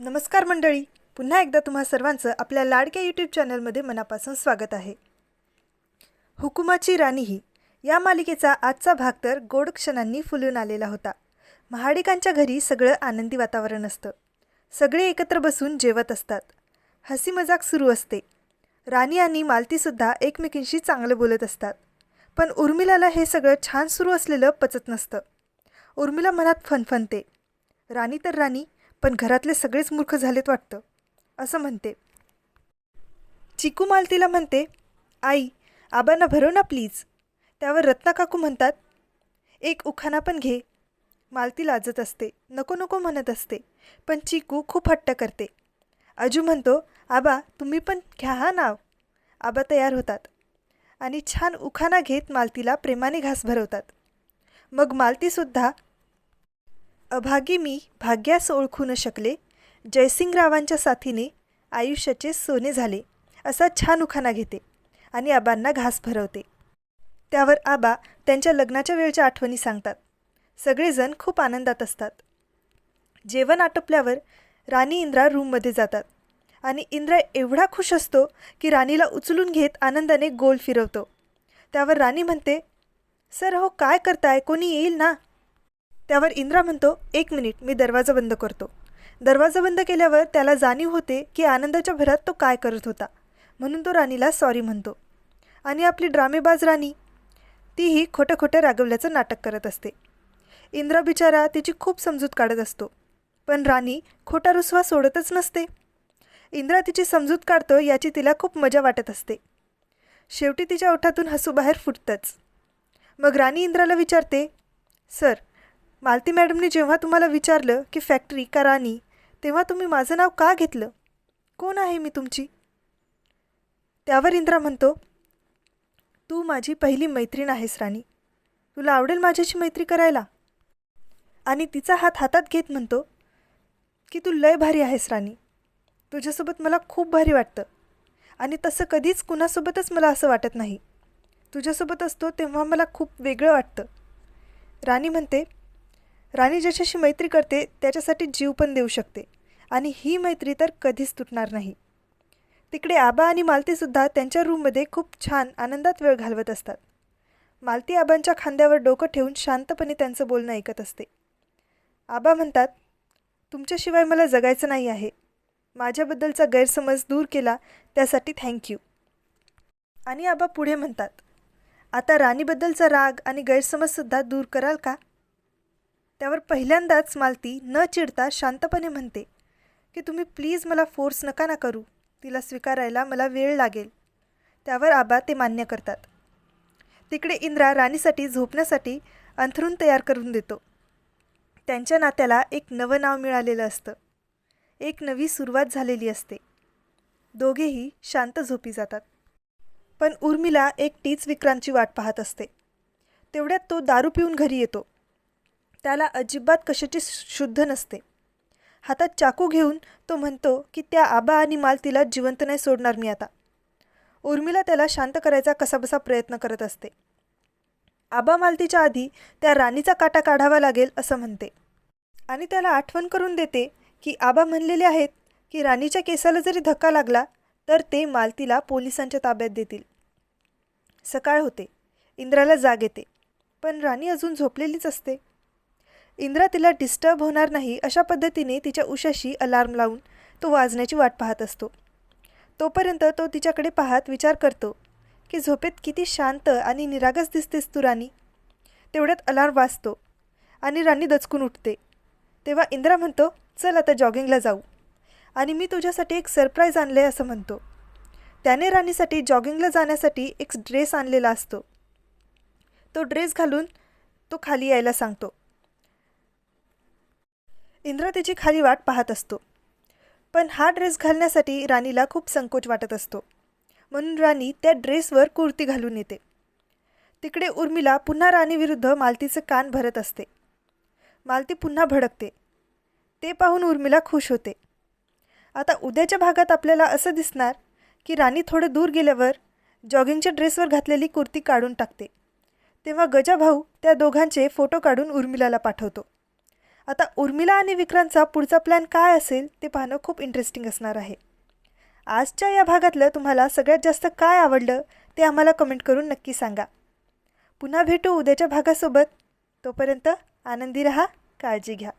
नमस्कार मंडळी. पुन्हा एकदा तुम्हा सर्वांचं आपल्या लाडक्या यूट्यूब चॅनलमध्ये मनापासून स्वागत आहे. हुकुमाची राणी ही या मालिकेचा आजचा भाग तर गोड क्षणांनी फुलून आलेला होता. महाडिकांच्या घरी सगळं आनंदी वातावरण असतं. सगळे एकत्र बसून जेवत असतात. हसी मजाक सुरू असते. राणी आणि मालतीसुद्धा एकमेकींशी चांगलं बोलत असतात. पण उर्मिलाला हे सगळं छान सुरू असलेलं पचत नसतं. उर्मिला मनात फनफनते. राणी तर राणी पण घरातले सगळेच मूर्ख झालेत वाटतं. असं म्हणते. चिकू मालतीला म्हणते आई आबांना भरव ना प्लीज त्यावर रत्ना काकू म्हणतात एक उखाणा पण घे. मालती लाजत असते नको नको म्हणत असते पण चिकू खूप हट्ट करते. अजू म्हणतो आबा तुम्ही पण घ्या हा नाव. आबा तयार होतात आणि छान उखाणा घेत मालतीला प्रेमाने घास भरवतात. मग मालतीसुद्धा अभागी मी भाग्यास ओळखू न शकले जयसिंगरावांच्या साथीने आयुष्याचे सोने झाले असा छान उखाणा घेते आणि आबांना घास भरवते. त्यावर आबा त्यांच्या लग्नाच्या वेळच्या आठवणी सांगतात. सगळेजण खूप आनंदात असतात. जेवण आटोपल्यावर राणी इंद्रा रूममध्ये जातात आणि इंद्रा एवढा खुश असतो की राणीला उचलून घेत आनंदाने गोल फिरवतो. त्यावर राणी म्हणते सर हो काय करताय? कोणी येईल ना? त्यावर इंद्रा म्हणतो एक मिनिट मी दरवाजा बंद करतो. दरवाजा बंद केल्यावर त्याला जाणीव होते की आनंदाच्या भरात तो काय करत होता. म्हणून तो राणीला सॉरी म्हणतो. आणि आपली ड्रामेबाज राणी? तीही खोटं खोटं रागवल्याचं नाटक करत असते. इंद्रा बिचारा तिची खूप समजूत काढत असतो. पण राणी खोटा रुसवा सोडतच नसते. इंद्रा तिची समजूत काढतो याची तिला खूप मजा वाटत असते. शेवटी तिच्या ओठातून हसू बाहेर फुटतंच. मग राणी इंद्राला विचारते सर मालती मॅडमने जेव्हा तुम्हाला विचारलं की फॅक्टरी का राणी तेव्हा तुम्ही माझं नाव का घेतलं? कोण आहे मी तुमची? त्यावर इंद्रा म्हणतो तू माझी पहिली मैत्रीण आहेस राणी. तुला आवडेल माझ्याशी मैत्री करायला? आणि तिचा हात हातात घेत म्हणतो की तू लय भारी आहेस राणी. तुझ्यासोबत मला खूप भारी वाटतं. आणि तसं कधीच कुणासोबतच मला असं वाटत नाही. तुझ्यासोबत असतो तेव्हा मला खूप वेगळं वाटतं. राणी म्हणते राणी ज्याच्याशी मैत्री करते त्याच्यासाठी जीव पण देऊ शकते. आणि ही मैत्री तर कधीच तुटणार नाही. तिकडे आबा आणि मालतीसुद्धा त्यांच्या रूममध्ये खूप छान आनंदात वेळ घालवत असतात. मालती आबांच्या खांद्यावर डोकं ठेवून शांतपणे त्यांचं बोलणं ऐकत असते. आबा म्हणतात तुमच्याशिवाय मला जगायचं नाही आहे. माझ्याबद्दलचा गैरसमज दूर केला त्यासाठी थँक्यू आणि आबा पुढे म्हणतात आता राणीबद्दलचा राग आणि गैरसमजसुद्धा दूर कराल का? त्यावर पहिल्यांदाच मालती न चिडता शांतपणे म्हणते की तुम्ही प्लीज मला फोर्स नका ना करू. तिला स्वीकारायला मला वेळ लागेल. त्यावर आबा ते मान्य करतात. तिकडे इंद्रा राणीसाठी झोपण्यासाठी अंथरूण तयार करून देतो. त्यांच्या नात्याला एक नवं नाव मिळालेलं असतं. एक नवी सुरुवात झालेली असते. दोघेही शांत झोपी जातात. पण उर्मिला एकटीच विक्रांतची वाट पाहत असते. तेवढ्यात तो दारू पिऊन घरी येतो. त्याला अजिबात कशाची शुद्ध नसते. हातात चाकू घेऊन तो म्हणतो की त्या आबा आणि मालतीला जिवंत नाही सोडणार मी आता. उर्मिला त्याला शांत करायचा कसाबसा प्रयत्न करत असते. आबा मालतीच्या आधी त्या राणीचा काटा काढावा लागेल असं म्हणते. आणि त्याला आठवण करून देते की आबा म्हणलेले आहेत की राणीच्या केसाला जरी धक्का लागला तर ते मालतीला पोलिसांच्या ताब्यात देतील. सकाळ होते. इंद्राला जाग येते. पण राणी अजून झोपलेलीच असते. इंद्रा तिला डिस्टर्ब होणार नाही अशा पद्धतीने तिच्या उशाशी अलार्म लावून तो वाजण्याची वाट पाहत असतो. तोपर्यंत तो तिच्याकडे पाहत विचार करतो की झोपेत किती शांत आणि निरागस दिसतेस तू राणी. तेवढ्यात अलार्म वाजतो आणि राणी दचकून उठते. तेव्हा इंद्रा म्हणतो चल आता जॉगिंगला जाऊ. आणि मी तुझ्यासाठी एक सरप्राईज आणले असं म्हणतो. त्याने राणीसाठी जॉगिंगला जाण्यासाठी एक ड्रेस आणलेला असतो. तो ड्रेस घालून तो खाली यायला सांगतो. इंद्र तिची खाली वाट पाहत असतो. पण हा ड्रेस घालण्यासाठी राणीला खूप संकोच वाटत असतो. म्हणून राणी त्या ड्रेसवर कुर्ती घालून येते. तिकडे उर्मिला पुन्हा राणीविरुद्ध मालतीचे कान भरत असते. मालती पुन्हा भडकते. ते पाहून उर्मिला खुश होते. आता उद्याच्या भागात आपल्याला असं दिसणार की राणी थोडं दूर गेल्यावर जॉगिंगच्या ड्रेसवर घातलेली कुर्ती काढून टाकते. तेव्हा गजाभाऊ त्या दोघांचे फोटो काढून उर्मिलाला पाठवतो. आता उर्मिला आणि विक्रांतचा पुढचा प्लॅन काय असेल ते पाहणं खूप इंटरेस्टिंग असणार आहे. आजच्या या भागातलं तुम्हाला सगळ्यात जास्त काय आवडलं ते आम्हाला कमेंट करून नक्की सांगा. पुन्हा भेटू उद्याच्या भागासोबत. तोपर्यंत आनंदी रहा काळजी घ्या.